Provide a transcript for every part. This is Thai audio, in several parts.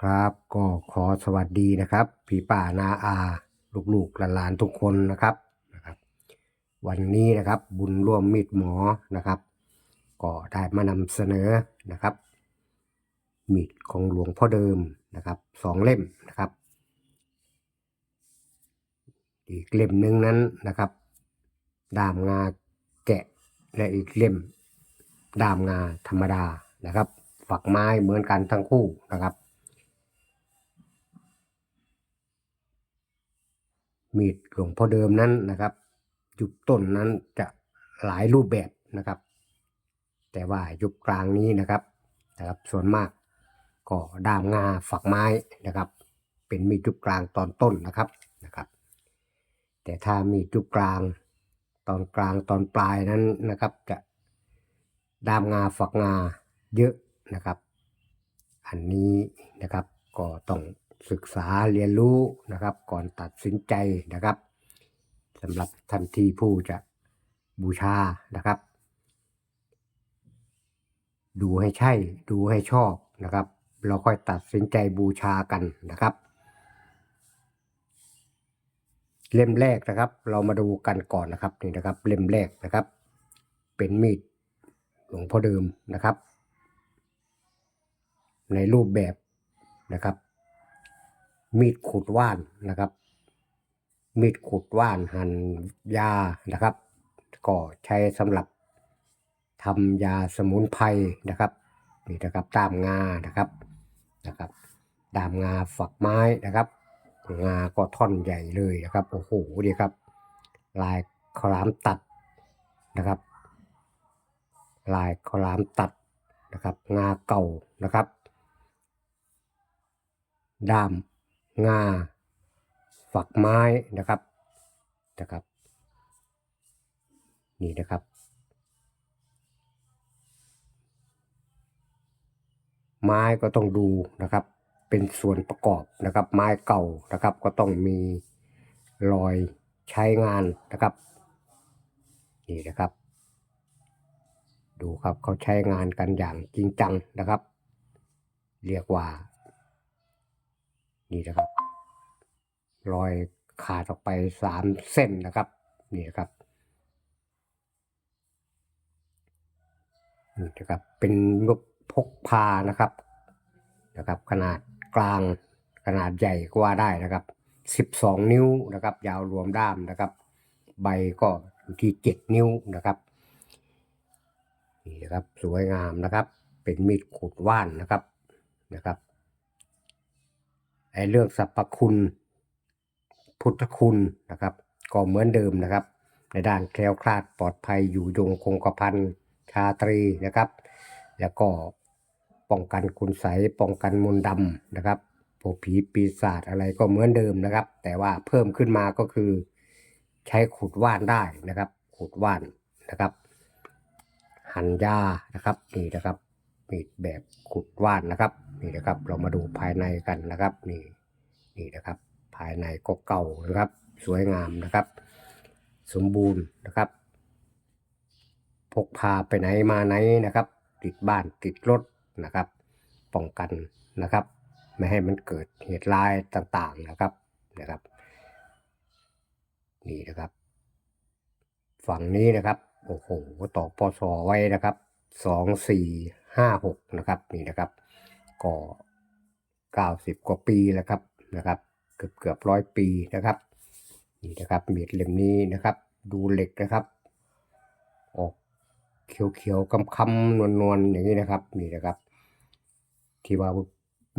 ครับ ก็ขอสวัสดีนะครับพี่ป่านาอา ลูกๆหลานๆทุกคนนะครับนะครับ วันนี้นะครับบุญร่วมมิตรหมอนะครับ ก็ได้มานำเสนอนะครับ มีดของหลวงพ่อเดิมนะครับสองเล่มนะครับ อีกเล่มหนึ่งนั้นนะครับดามงาแกะและอีกเล่มดามงาธรรมดานะครับ ฝักไม้เหมือนกันทั้งคู่นะครับ มีดหลวงพ่อเดิมนั้นนะครับ ยุคต้นนั้นจะหลายรูปแบบนะครับ แต่ว่ายุคกลางนี้นะครับนะครับส่วนมากก็ด้ามงาฝักไม้นะครับ เป็นมีดยุคกลางตอนต้นนะครับนะครับ แต่ถ้ามีดยุคกลางตอนกลางตอนปลายนั้นนะครับ จะด้ามงาฝักงาเยอะนะครับ อันนี้นะครับก็ต้อง ศึกษาเรียนรู้นะครับ ก่อนตัดสินใจนะครับสำหรับทันที่ผู้จะบูชานะครับ ดูให้ใช่ดูให้ชอบนะครับ เราค่อยตัดสินใจบูชากันนะครับ เล่มแรกนะครับ เรามาดูกันก่อนนะครับนี่นะครับ เล่มแรกนะครับ เป็นมีดหลวงพ่อเดิมนะครับ ในรูปแบบนะครับ มีดขูดว่านนะครับ มีดขูดว่านหั่นยานะครับ ก็ใช้สำหรับทำยาสมุนไพรนะครับนี่นะครับตามงานะครับนะครับตามงาฝักไม้นะครับ งาก็ท่อนใหญ่เลยนะครับโอ้โหดีครับ ลายขาวหลามตัดนะครับ ลายขาวหลามตัดนะครับ งาเก่านะครับด้าม งา ฝักไม้นะครับนะครับ นี่นะครับ ไม้ก็ต้องดูนะครับ เป็นส่วนประกอบนะครับ ไม้เก่านะครับ ก็ต้องมีรอยใช้งานนะครับ นี่นะครับ ดูครับเขาใช้งานกันอย่างจริงจังนะครับ เรียกว่า นี่นะครับรอยขาดออกไปสามเส้นนะครับ นี่นะครับนี่นะครับเป็นงบพกพานะครับนะครับ ขนาดกลางขนาดใหญ่ก็ว่าได้นะครับสิบสองนิ้วนะครับ ยาวรวมด้ามนะครับ ใบก็อยู่ที่เจ็ดนิ้วนะครับนี่นะครับสวยงามนะครับ เป็นมีดขูดว่านนะครับนะครับ เรื่องสรรพคุณ พุทธคุณนะครับ ก็เหมือนเดิมนะครับ ในด้านแคล้วคลาดปลอดภัยอยู่ยงคงกระพันชาตรีนะครับ แล้วก็ป้องกันคุณใสยป้องกันมนต์ดำนะครับพวกผีปีศาจอะไรก็เหมือนเดิมนะครับ แต่ว่าเพิ่มขึ้นมาก็คือ ใช้ขูดว่านได้นะครับขูดว่านนะครับ หั่นยานะครับนี่นะครับ มีดแบบขุดว่านนะครับ นี่นะครับ เรามาดูภายในกันนะครับ นี่นี่นะครับ ภายในก็เก่านะครับ สวยงามนะครับ สมบูรณ์นะครับ พกพาไปไหนมาไหนนะครับ ติดบ้านติดรถนะครับ ป้องกันนะครับ ไม่ให้มันเกิดเหตุร้ายต่างๆนะครับนะครับ นี่นะครับ ฝั่งนี้นะครับโอ้โหต่อปศไว้นะครับสองสี่ ห้าหกนะครับนี่นะครับก็เก้าสิบกว่าปีแล้วครับนะครับเกือบเกือบร้อยปีนะครับนี่นะครับมีดเล่มนี้นะครับ ดูเหล็กนะครับ ออกเขียวๆคำๆนวลๆอย่างนี้นะครับนี่นะครับ ที่ว่า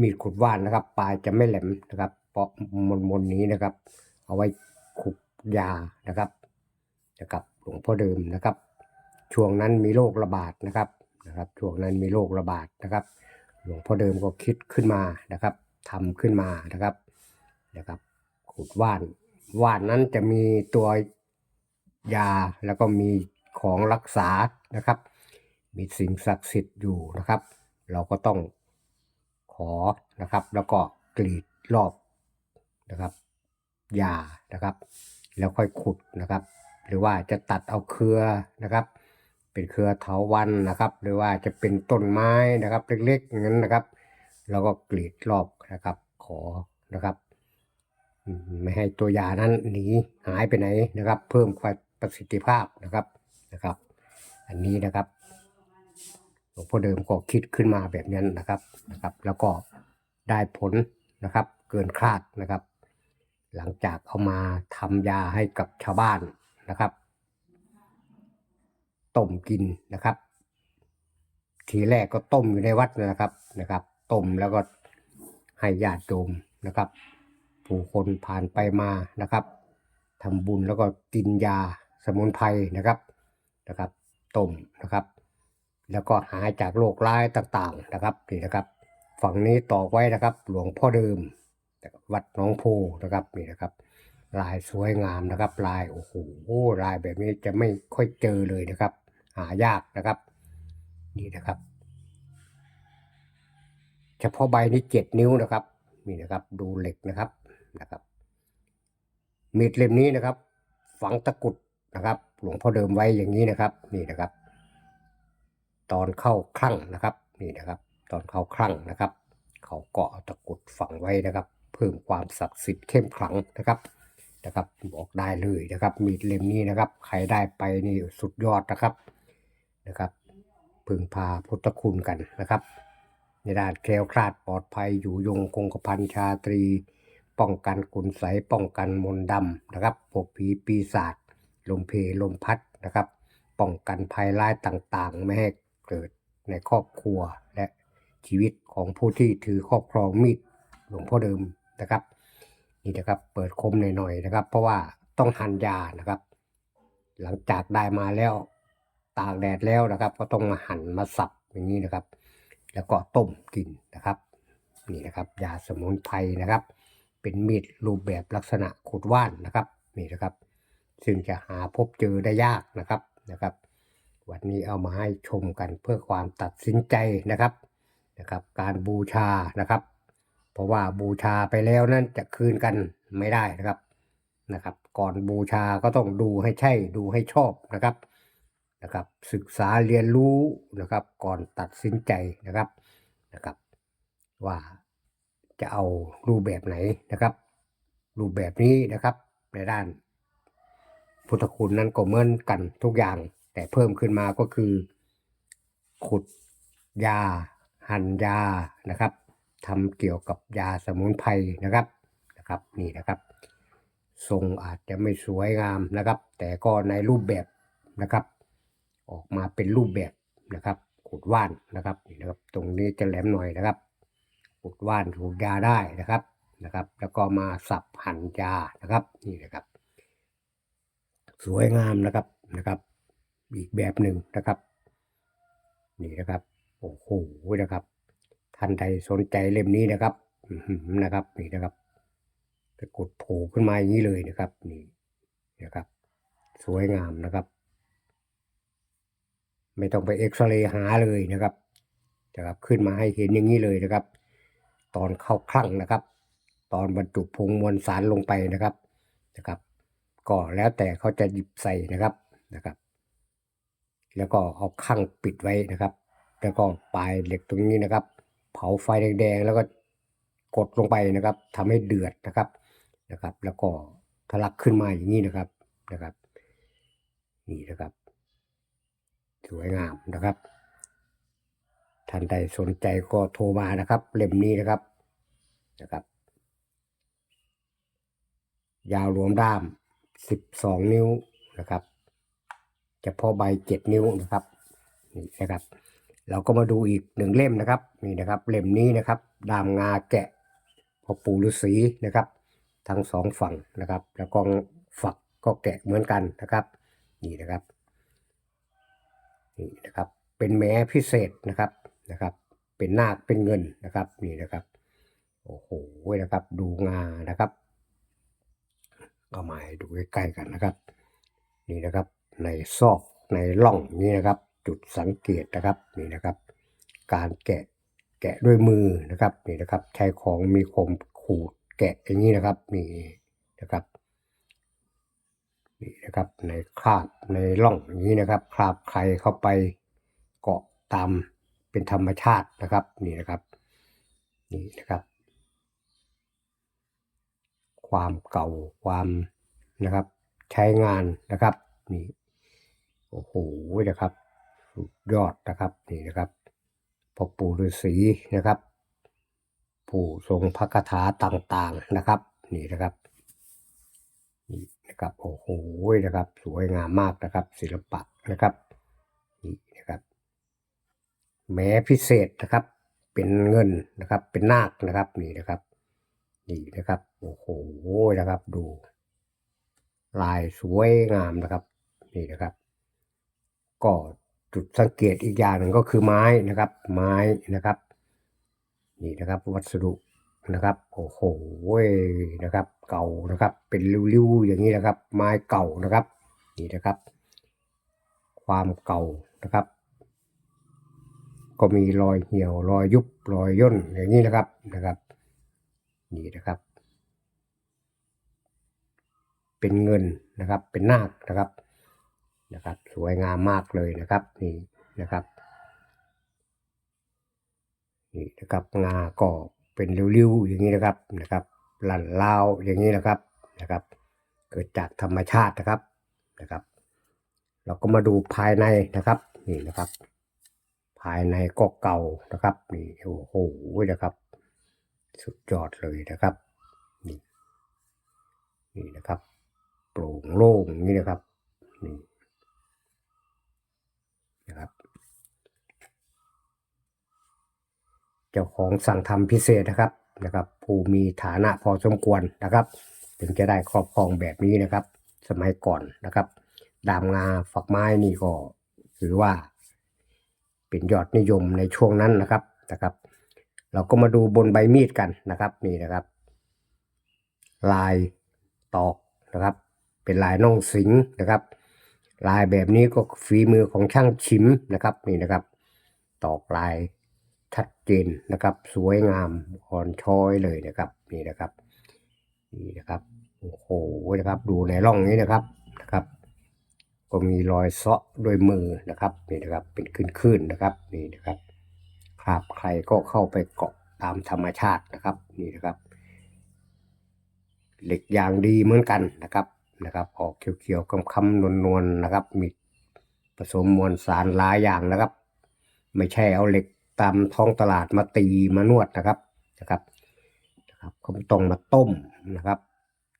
มีดขุดว่านนะครับ ปลายจะไม่แหลมนะครับ เพราะมนๆนี้นะครับ เอาไว้ขุดยานะครับนะครับหลวงพ่อเดิมนะครับ ช่วงนั้นมีโรคระบาดนะครับ นะครับช่วงนั้นมีโรคระบาดนะครับ หลวงพ่อเดิมก็คิดขึ้นมานะครับทำขึ้นมานะครับนะครับขุดว่านว่านนั้นจะมีตัวยาแล้วก็มีของรักษานะครับ มีสิ่งศักดิ์สิทธิ์อยู่นะครับ เราก็ต้องขอนะครับ แล้วก็กรีดรอบนะครับยานะครับ แล้วค่อยขุดนะครับ หรือว่าจะตัดเอาเครือนะครับ เป็นเครือเถาวัลย์นะครับ หรือว่าจะเป็นต้นไม้นะครับ เล็กๆงั้นนะครับ แล้วก็กรีดรอบนะครับ ขอนะครับ ไม่ให้ตัวยานั้นหนีหายไปไหนนะครับ เพิ่มความประสิทธิภาพนะครับนะครับ อันนี้นะครับหลวงพ่อเดิมก็คิดขึ้นมาแบบนั้นนะครับนะครับ แล้วก็ได้ผลนะครับ เกินคาดนะครับ หลังจากเอามาทำยาให้กับชาวบ้านนะครับ ต้มกินนะครับ ทีแรกก็ต้มอยู่ในวัดนะครับนะครับ ต้มแล้วก็ให้ญาติโยมนะครับ ผู้คนผ่านไปมานะครับทำบุญแล้วก็กินยาสมุนไพรนะครับนะครับต้มนะครับ แล้วก็หายจากโรคร้ายต่างๆนะครับนี่นะครับ ฝั่งนี้ต่อไว้นะครับ หลวงพ่อเดิมวัดหน้องโพนะครับนี่นะครับ ลายสวยงามนะครับ ลายโอ้โหลายแบบนี้จะไม่ค่อยเจอเลยนะครับ หายากนะครับ นี่นะครับ เฉพาะใบนี้เจ็ดนิ้วนะครับ นี่นะครับ ดูเหล็กนะครับนะครับมีดเล่มนี้นะครับ ฝังตะกุดนะครับ หลวงพ่อเดิมไว้อย่างนี้นะครับ นี่นะครับ ตอนเข้าคลั่งนะครับ นี่นะครับ ตอนเข้าคลั่งนะครับ เขาเกาะเอาตะกุดฝังไว้นะครับ เพิ่มความศักดิ์สิทธิ์เข้มขลังนะครับนะครับบอกได้เลยนะครับ มีดเล่มนี้นะครับ ใครได้ไปนี่สุดยอดนะครับ นะครับพึงพาพุทธคุณกันนะครับ ในด้านแคล้วคลาดปลอดภัยอยู่ยงคงกระพันชาตรี ป้องกันกุนใสยป้องกันมนต์ดำนะครับพวกผีปีศาจลมเพลลมพัดนะครับ ป้องกันภัยร้ายต่างๆ ไม่ให้เกิดในครอบครัวและชีวิตของผู้ที่ถือครอบครองมีดหลวงพ่อเดิมนะครับ นี่นะครับเปิดคมหน่อยๆนะครับ เพราะว่าต้องหั่นยานะครับ หลังจากได้มาแล้ว ตากแดดแล้วนะครับ ก็ต้องมาหั่นมาสับอย่างนี้นะครับ แล้วก็ต้มกินนะครับ นี่นะครับยาสมุนไพรนะครับ เป็นมีดรูปแบบลักษณะขูดว่านนะครับนี่นะครับ ซึ่งจะหาพบเจอได้ยากนะครับนะครับ วันนี้เอามาให้ชมกันเพื่อความตัดสินใจนะครับนะครับ การบูชานะครับ เพราะว่าบูชาไปแล้วนั้นจะคืนกันไม่ได้นะครับนะครับ ก่อนบูชาก็ต้องดูให้ใช่ดูให้ชอบนะครับ นะครับ ศึกษาเรียนรู้นะครับ ก่อนตัดสินใจนะครับนะครับ ว่าจะเอารูปแบบไหนนะครับ รูปแบบนี้นะครับ ในด้าน พุทธคุณนั้นก็เหมือนกันทุกอย่าง แต่เพิ่มขึ้นมาก็คือ ขุดยา หั่นยานะครับทำเกี่ยวกับยาสมุนไพรนะครับนะครับนี่นะครับทรงอาจจะไม่สวยงามนะครับ แต่ก็ในรูปแบบนะครับ ออกมาเป็นรูปแบบนะครับขุดว่านนะครับนี่นะครับ ตรงนี้จะแหลมหน่อยนะครับขุดว่านถูกยาได้นะครับนะครับ แล้วก็มาสับหั่นยานะครับนี่นะครับ สวยงามนะครับนะครับ อีกแบบหนึ่งนะครับ นี่นะครับโอ้โหนะครับ ท่านใดสนใจเล่มนี้นะครับนะครับนี่นะครับตะกรุดโผล่ขึ้นมาอย่างนี้เลยนะครับ นี่นะครับ สวยงามนะครับ ไม่ต้องไปเอ็กซเรย์หาเลยนะครับนะครับ ขึ้นมาให้เห็นอย่างนี้เลยนะครับ ตอนเข้าคลั่งนะครับ ตอนบรรจุผงมวลสารลงไปนะครับนะครับ ก็แล้วแต่เขาจะหยิบใส่นะครับนะครับ แล้วก็เอาข้างปิดไว้นะครับ แล้วก็ปลายเหล็กตรงนี้นะครับ เผาไฟแดงๆแล้วก็กดลงไปนะครับทำให้เดือดนะครับนะครับ แล้วก็ทะลักขึ้นมาอย่างนี้นะครับนะครับ นี่นะครับ สวยงามนะครับ ท่านใดสนใจก็โทรมานะครับ เล่มนี้นะครับนะครับ ยาวรวมด้าม 12 นิ้วนะครับเฉพาะใบ 7 นิ้วนะครับนี่นะครับ เราก็มาดูอีกหนึ่งเล่มนะครับนี่นะครับเล่มนี้นะครับดามงาแกะพอปูฤาษีนะครับ ทั้งสองฝั่งนะครับ แล้วก็ฝักก็แกะเหมือนกันนะครับ นี่นะครับ นี่นะครับ เป็นแม้พิเศษนะครับนะครับ เป็นนาคเป็นเงินนะครับนี่นะครับโอ้โหนะครับ ดูงานะครับเอามาดูใกล้ๆกันนะครับ นี่นะครับ ในซอกในร่องนี้นะครับ จุดสังเกตนะครับนี่นะครับ การแกะแกะด้วยมือนะครับนี่นะครับใช้ของมีคมขูดแกะอย่างนี้นะครับนี่นะครับ นี่นะครับในคราบในร่องอย่างนี้นะครับคราบใครเข้าไปเกาะตามเป็นธรรมชาตินะครับนี่นะครับนี่นะครับ ความเก่าความนะครับ ใช้งานนะครับนี่โอ้โหนะครับสุดยอดนะครับนี่นะครับพ่อปู่ฤาษีนะครับผู้ทรงพระคาถาต่างๆนะครับ นี่นะครับ นะครับโอ้โหนะครับ สวยงามมากนะครับ ศิลปะนะครับนี่นะครับแม้พิเศษนะครับ เป็นเงินนะครับ เป็นนาคนะครับนี่นะครับนี่นะครับโอ้โหนะครับดู ลายสวยงามนะครับนี่นะครับ ก็จุดสังเกตอีกอย่างหนึ่งก็คือไม้นะครับ ไม้นะครับ นี่นะครับ วัสดุ นะครับโอ้โหนะครับ เก่านะครับ เป็นริ้วๆอย่างนี้นะครับ ไม้เก่านะครับนี่นะครับ ความเก่านะครับ ก็มีรอยเหี่ยวรอยยุบรอยย่นอย่างนี้นะครับนะครับนี่นะครับ เป็นเงินนะครับ เป็นนาคนะครับนะครับ สวยงามมากเลยนะครับนี่นะครับนี่นะครับงาก็ เป็นริ้วๆอย่างนี้นะครับนะครับหลั่นลาวอย่างนี้นะครับนะครับ เกิดจากธรรมชาตินะครับนะครับ เราก็มาดูภายในนะครับนี่นะครับ ภายในก็เก่านะครับนี่โอ้โหนะครับ สุดยอดเลยนะครับนี่นี่นะครับ โปร่งโล่งอย่างนี้นะครับนี่นะครับ เจ้าของสั่งทำพิเศษนะครับนะครับ ผู้มีฐานะพอสมควรนะครับ ถึงจะได้ครอบครองแบบนี้นะครับ สมัยก่อนนะครับ ดามงาฝักไม้นี่ก็ถือว่า เป็นยอดนิยมในช่วงนั้นนะครับนะครับ เราก็มาดูบนใบมีดกันนะครับนี่นะครับ ลายตอกนะครับ เป็นลายน่องสิงนะครับลายแบบนี้ก็ฝีมือของช่างชิมนะครับนี่นะครับ ตอกลาย ชัดเจนนะครับ สวยงามอ่อนช้อยเลยนะครับนี่นะครับนี่นะครับโอ้โหนะครับดูในร่องนี้นะครับนะครับ ก็มีรอยเซาะด้วยมือนะครับนี่นะครับเป็นขึ้นๆนะครับนี่นะครับคราบใครก็เข้าไปเกาะตามธรรมชาตินะครับนี่นะครับ เหล็กยางดีเหมือนกันนะครับนะครับ ออกเขียวๆคำๆนวลๆนะครับ มีผสมมวลสารหลายอย่างนะครับ ไม่ใช่เอาเหล็ก ตามท้องตลาดมาตีมานวดนะครับนะครับนะครับเขาต้องมาต้มนะครับ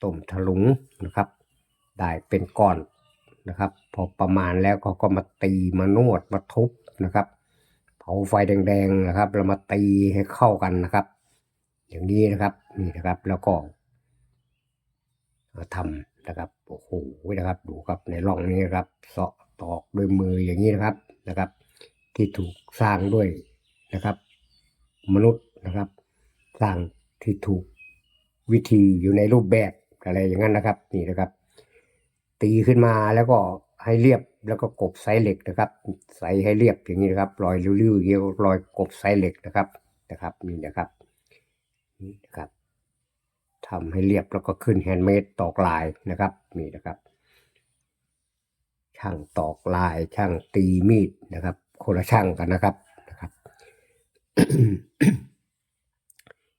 ต้มถลุงนะครับ ได้เป็นก้อนนะครับ พอประมาณแล้วเขาก็มาตีมานวดมาทุบนะครับ เผาไฟแดงๆนะครับแล้วมาตีให้เข้ากันนะครับ อย่างนี้นะครับนี่นะครับแล้วก็มาทำนะครับโอ้โหนะครับดูครับในร่องนี้นะครับเสาะตอกด้วยมืออย่างนี้นะครับนะครับ ที่ถูกสร้างด้วย นะครับ มนุษย์นะครับ สร้างที่ถูกวิธีอยู่ในรูปแบบอะไรอย่างนั้นนะครับ นี่นะครับ ตีขึ้นมาแล้วก็ให้เรียบแล้วก็กบไซเหล็กนะครับ ใสให้เรียบอย่างนี้นะครับรอยริ้วๆอย่างนี้รอยกบไซเหล็กนะครับนะครับนี่นะครับนี่นะครับทำให้เรียบแล้วก็ขึ้นแฮนด์เมดตอกลายนะครับนี่นะครับ ช่างตอกลายช่างตีมีดนะครับ คนละช่างกันนะครับ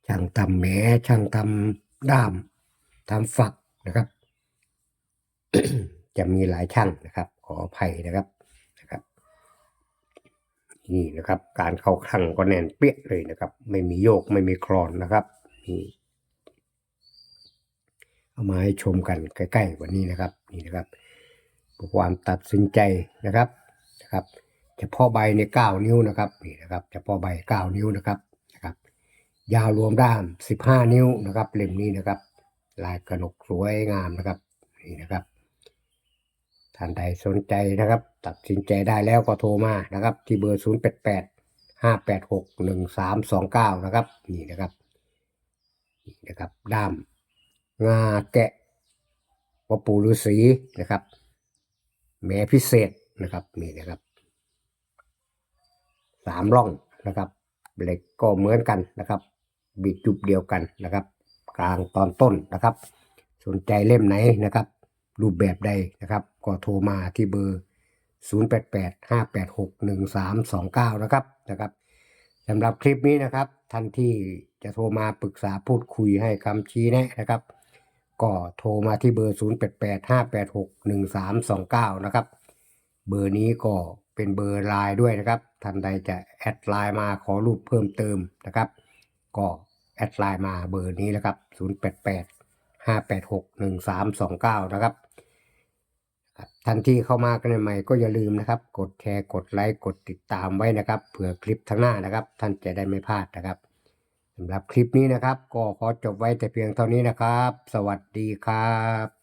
ช่างทำแหมช่างทำด้ามทำฝักนะครับ จะมีหลายช่างนะครับ ขออภัยนะครับนะครับ นี่นะครับ การเข้าครั้งก็แน่นเปี้ยเลยนะครับ ไม่มีโยกไม่มีคลอนนะครับนี่เอามาให้ชมกันใกล้ๆกว่านี้นะครับนี่นะครับความตัดสินใจนะครับนะครับ เฉพาะใบในเก้านิ้วนะครับนี่นะครับเฉพาะใบเก้านิ้วนะครับนะครับ ยาวรวมด้ามสิบห้านิ้วนะครับเล่มนี้นะครับ ลายกระหนกสวยงามนะครับนี่นะครับท่านใดสนใจนะครับ ตัดสินใจได้แล้วก็โทรมานะครับ ที่เบอร์ 0 8 8 5 8 6 1 3 2 9 นะครับ นี่นะครับนี่นะครับด้ามงาแกะวัปูฤาษีนะครับ แม้พิเศษนะครับนี่นะครับ สามร่องนะครับ เหล็กก็เหมือนกันนะครับ บิดจุบเดียวกันนะครับ กลางตอนต้นนะครับ สนใจเล่มไหนนะครับ รูปแบบใดนะครับ ก็โทรมาที่เบอร์ 0885861329 นะครับนะครับสำหรับคลิปนี้นะครับท่านที่จะโทรมาปรึกษาพูดคุยให้คำชี้แนะนะครับ ก็โทรมาที่เบอร์ 0885861329 นะครับ เบอร์นี้ก็ เป็นเบอร์ไลน์ด้วยนะครับท่านใดจะแอดไลน์มาขอรูปเพิ่มเติมนะครับ ก็แอดไลน์มาเบอร์นี้นะครับ 0885861329 นะครับ ทันที่เข้ามากันใหม่ก็อย่าลืมนะครับ กดแชร์กดไลค์กดติดตามไว้นะครับเผื่อคลิปทั้างหน้านะครับ ท่านจะได้ไม่พลาดนะครับสำหรับคลิปนี้นะครับ ก็ขอจบไว้แต่เพียงเท่านี้นะครับ สวัสดีครับ